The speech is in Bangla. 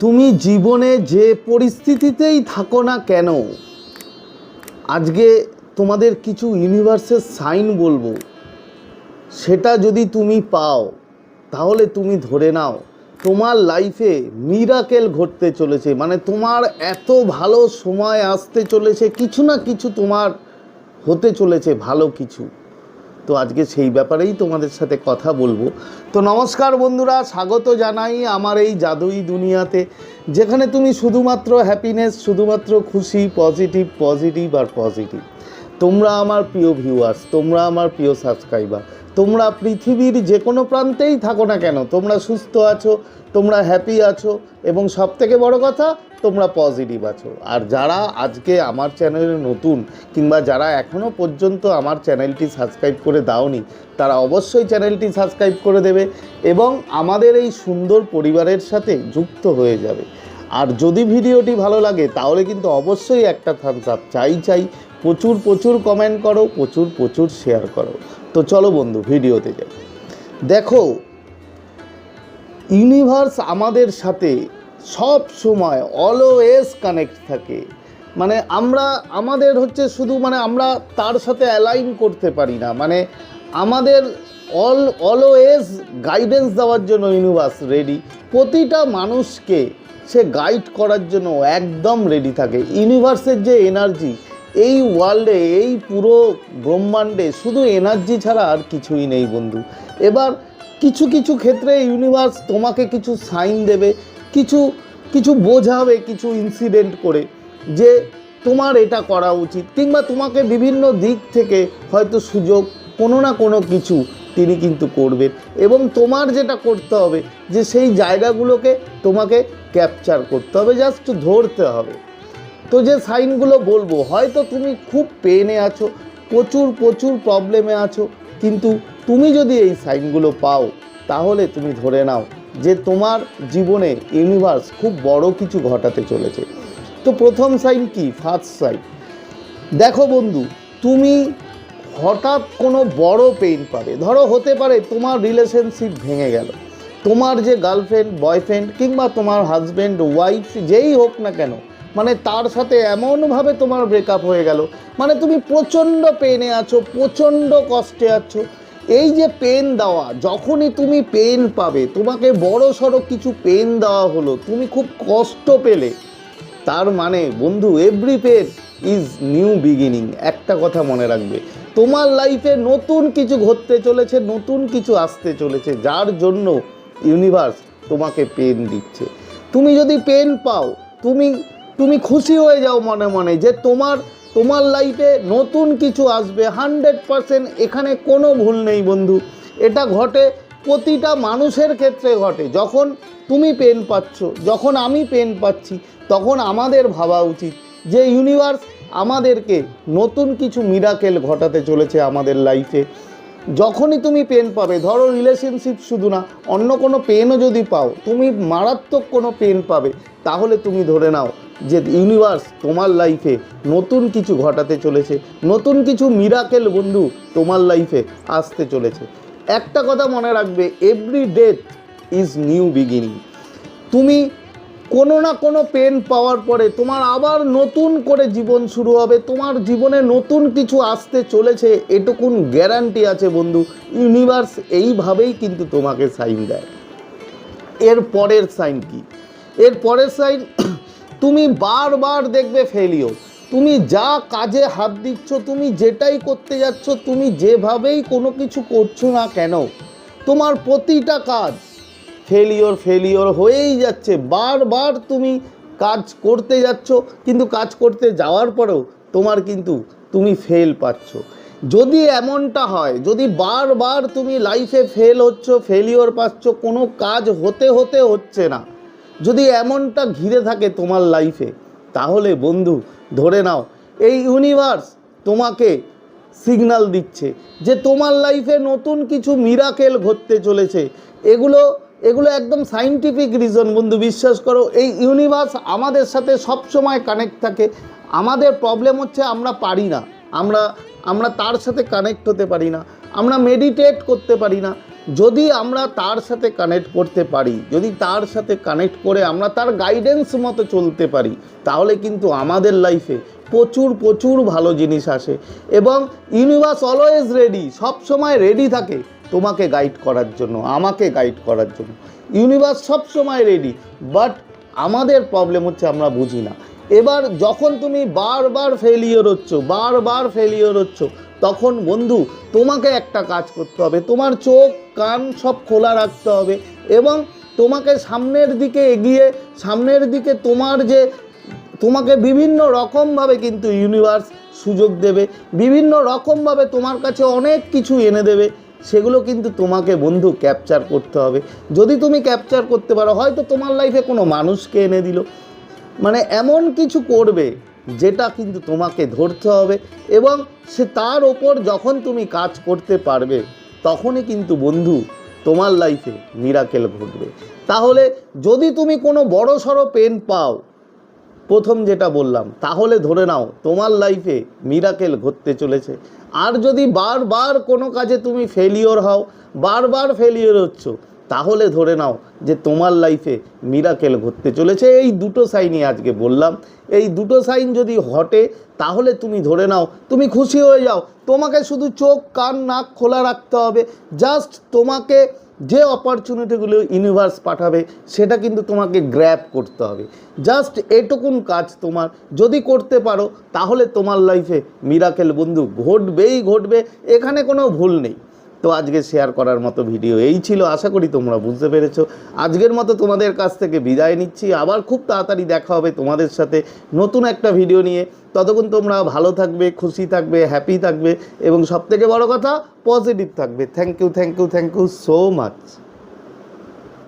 তুমি জীবনে যে পরিস্থিতিতেই থাকো না কেন? আজকে তোমাদের কিছু ইউনিভার্সের সাইন বলব। সেটা যদি তুমি পাও, তাহলে তুমি ধরে নাও, তোমার লাইফে মিরাকেল ঘটতে চলেছে। মানে তোমার এত ভালো সময় আসতে চলেছে, কিছু না কিছু তোমার হতে চলেছে, ভালো কিছু। তো আজকে সেই ব্যাপারেই তোমাদের সাথে কথা বলব। তো নমস্কার বন্ধুরা, স্বাগত জানাই আমার এই জাদুই দুনিয়াতে, যেখানে তুমি শুধুমাত্র হ্যাপিনেস শুধুমাত্র খুশি পজিটিভ পজিটিভ আর পজিটিভ তোমরা আমার প্রিয় ভিউয়ার্স তোমরা আমার প্রিয় সাবস্ক্রাইবার তোমরা পৃথিবীর যে কোনো প্রান্তেই থাকো না কেন, তোমরা সুস্থ আছো, তোমরা হ্যাপি আছো, এবং সব থেকে বড় কথা, তোমরা পজিটিভ আছো। আর যারা আজকে আমার চ্যানেলে নতুন, কিংবা যারা এখনও পর্যন্ত আমার চ্যানেলটি সাবস্ক্রাইব করে দাওনি, তারা অবশ্যই চ্যানেলটি সাবস্ক্রাইব করে দেবে, এবং আমাদের এই সুন্দর পরিবারের সাথে যুক্ত হয়ে যাবে। আর যদি ভিডিওটি ভালো লাগে, তাহলে কিন্তু অবশ্যই একটা থামস আপ চাই চাই প্রচুর প্রচুর কমেন্ট করো, প্রচুর প্রচুর শেয়ার করো। তো চলো বন্ধু ভিডিওতে যাই। দেখো ইউনিভার্স আমাদের সাথে সব সময় অলওয়েজ কানেক্ট থাকে। মানে আমরা, আমাদের হচ্ছে শুধু মানে আমরা তার সাথে অ্যালাইন করতে পারি না। মানে আমাদের অল অলওয়েজ গাইডেন্স দেওয়ার জন্য ইউনিভার্স রেডি প্রতিটা মানুষকে সে গাইড করার জন্য একদম রেডি থাকে। ইউনিভার্সের যে এনার্জি এই ওয়ার্ল্ডে এই পুরো ব্রহ্মাণ্ডে শুধু এনার্জি ছাড়া আর কিছুই নেই বন্ধু। এবার কিছু কিছু ক্ষেত্রে ইউনিভার্স তোমাকে কিছু সাইন দেবে, কিছু কিছু বোঝাবে, কিছু ইনসিডেন্ট করে যে তোমার এটা করা উচিত কিংবা তোমাকে বিভিন্ন দিক থেকে হয়তো সুযোগ কোনো না কোনো কিছু তিনি কিন্তু করবেন এবং তোমার যেটা করতে হবে যে সেই জায়গাগুলোকে তোমাকে ক্যাপচার করতে হবে জাস্ট ধরতে হবে। তো যে সাইনগুলো বলব, হয়তো তুমি খুব পেনে আছো, প্রচুর প্রচুর প্রবলেমে আছো, কিন্তু তুমি যদি এই সাইনগুলো পাও, তাহলে তুমি ধরে নাও যে তোমার জীবনে ইউনিভার্স খুব বড় কিছু ঘটাতে চলেছে। তো প্রথম সাইন কি? First sign. দেখো বন্ধু, তুমি হঠাৎ কোনো বড় পেইন পাবে। ধরো হতে পারে তোমার রিলেশনশিপ ভেঙে গেল। তোমার যে গার্লফ্রেন্ড বয়ফ্রেন্ড কিংবা তোমার হাজব্যান্ড ওয়াইফ যেই হোক না কেন মানে তার সাথে এমনভাবে তোমার ব্রেকআপ হয়ে গেল। মানে তুমি প্রচণ্ড পেনে আছো, প্রচণ্ড কষ্টে আছো। এই যে পেন দেওয়া, যখনই তুমি পেন পাবে, তোমাকে বড় সড়ো কিছু পেন দেওয়া হলো, তুমি খুব কষ্ট পেলে। তার মানে বন্ধু every pain is new beginning একটা কথা মনে রাখবে, তোমার লাইফে নতুন কিছু ঘটতে চলেছে, নতুন কিছু আসতে চলেছে, যার জন্য ইউনিভার্স তোমাকে পেন দিচ্ছে। তুমি যদি পেন পাও, তুমি তুমি খুশি হয়ে যাও মনে মনে যে তোমার তোমার লাইফে নতুন কিছু আসবে। হান্ড্রেড পারসেন্ট এখানে কোনো ভুল নেই বন্ধু। এটা ঘটে প্রতিটা মানুষের ক্ষেত্রে ঘটে। যখন তুমি পেন পাচ্ছ, যখন আমি পেন পাচ্ছি, তখন আমাদের ভাবা উচিত যে ইউনিভার্স আমাদেরকে নতুন কিছু মিরাকেল ঘটাতে চলেছে আমাদের লাইফে যখনই তুমি পেন পাবে, ধরো রিলেশনশিপ শুধু না, অন্য কোনো পেনও যদি পাও, তুমি মারাত্মক কোনো পেন পাবে, তাহলে তুমি ধরে নাও যে ইউনিভার্স তোমার লাইফে নতুন কিছু ঘটাতে চলেছে, নতুন কিছু মিরাকেল বন্ধু তোমার লাইফে আসতে চলেছে। একটা কথা মনে রাখবে every death is new beginning তুমি কোনো না কোনো পেন পাওয়ার পরে তোমার আবার নতুন করে জীবন শুরু হবে, তোমার জীবনে নতুন কিছু আসতে চলেছে, এটুকুন গ্যারান্টি আছে বন্ধু। ইউনিভার্স এইভাবেই কিন্তু তোমাকে সাইন দেয়। এর পরের সাইন কি? এর পরের সাইন তুমি বারবার দেখবে ফেলিও তুমি যা কাজে হাত দিচ্ছ, তুমি যেটাই করতে যাচ্ছ, তুমি যেভাবেই কোনো কিছু করছ না কেন, তোমার প্রতিটা কাজ ফেলিওর ফেলিওর হয়েই যাচ্ছে। বারবার তুমি কাজ করতে যাচ্ছ, কিন্তু কাজ করতে যাওয়ার পরেও তোমার কিন্তু তুমি ফেল পাচ্ছ। যদি এমনটা হয়, যদি বারবার তুমি লাইফে ফেল হচ্ছ ফেলিওর পাচ্ছ, কোনো কাজ হতে হতে হচ্ছে না যদি এমনটা ঘিরে থাকে তোমার লাইফে তাহলে বন্ধু, ধরে নাও, এই ইউনিভার্স তোমাকে সিগন্যাল দিচ্ছে যে তোমার লাইফে নতুন কিছু মিরাকেল ঘটতে চলেছে। এগুলো এগুলো একদম সাইন্টিফিক রিজন বন্ধু, বিশ্বাস করো, এই ইউনিভার্স আমাদের সাথে সব সময় কানেক্ট থাকে। আমাদের প্রবলেম হচ্ছে আমরা পারি না। আমরা আমরা তার সাথে কানেক্ট হতে পারি না। আমরা মেডিটেট করতে পারি না। যদি আমরা তার সাথে কানেক্ট করতে পারি, যদি তার সাথে কানেক্ট করে আমরা তার গাইডেন্স মতো চলতে পারি, তাহলে কিন্তু আমাদের লাইফে প্রচুর প্রচুর ভালো জিনিস আসে এবং ইউনিভার্স অলওয়েজ রেডি সব সময় রেডি থাকে তোমাকে গাইড করার জন্য, আমাকে গাইড করার জন্য। ইউনিভার্স সব সময় রেডি বাট আমাদের প্রবলেম হচ্ছে আমরা বুঝি না। এবার যখন তুমি বারবার ফেলিওর হচ্ছ, বারবার ফেলিওর হচ্ছ তখন বন্ধু, তোমাকে একটা কাজ করতে হবে। তোমার চোখ, কান সব খোলা রাখতে হবে এবং তোমাকে সামনের দিকে এগিয়ে, সামনের দিকে তোমার যে, তোমাকে বিভিন্ন রকমভাবে কিন্তু ইউনিভার্স সুযোগ দেবে, বিভিন্ন রকমভাবে তোমার কাছে অনেক কিছু এনে দেবে, সেগুলো কিন্তু তোমাকে বন্ধু ক্যাপচার করতে হবে। যদি তুমি ক্যাপচার করতে পারো, হয়তো তোমার লাইফে কোনো মানুষকে এনে দিল। মানে এমন কিছু করবে যেটা কিন্তু তোমাকে ধরতে হবে এবং সে তার ওপর যখন তুমি কাজ করতে পারবে, তখনই কিন্তু বন্ধু তোমার লাইফে মিরাকেল ঘটবে। তাহলে যদি তুমি কোনো বড় সড়ো পেন পাও, প্রথম যেটা বললাম, তাহলে ধরে নাও তোমার লাইফে মিরাকেল ঘটতে চলেছে। আর যদি বারবার কোনো কাজে তুমি ফেলিওর হও, বারবার ফেলিওর হচ্ছ তাহলে ধরে নাও যে তোমার লাইফে মিরাকেল ঘটতে চলেছে। এই দুটো সাইনই আজকে বললাম। এই দুটো সাইন যদি ঘটে, তাহলে তুমি ধরে নাও, তুমি খুশি হয়ে যাও। তোমাকে শুধু চোখ, কান, নাক খোলা রাখতে হবে। জাস্ট তোমাকে যে অপরচুনিটিগুলো ইউনিভার্স পাঠাবে, সেটা কিন্তু তোমাকে গ্র্যাব করতে হবে। জাস্ট এটুকুন কাজ তোমার। যদি করতে পারো, তাহলে তোমার লাইফে মিরাকেল বন্ধু ঘটবেই ঘটবে। এখানে কোনো ভুল নেই। তো আজকে শেয়ার করার মতো ভিডিও এই ছিল। আশা করি তোমরা বুঝতে পেরেছ। আজকের মতো তোমাদের কাছ থেকে বিদায় নিচ্ছি। আবার খুব তাড়াতাড়ি দেখা হবে তোমাদের সাথে নতুন একটা ভিডিও নিয়ে। ততক্ষণ তোমরা ভালো থাকবে, খুশি থাকবে হ্যাপি থাকবে এবং সবথেকে বড় কথা পজিটিভ থাকবে। Thank you thank you thank you so much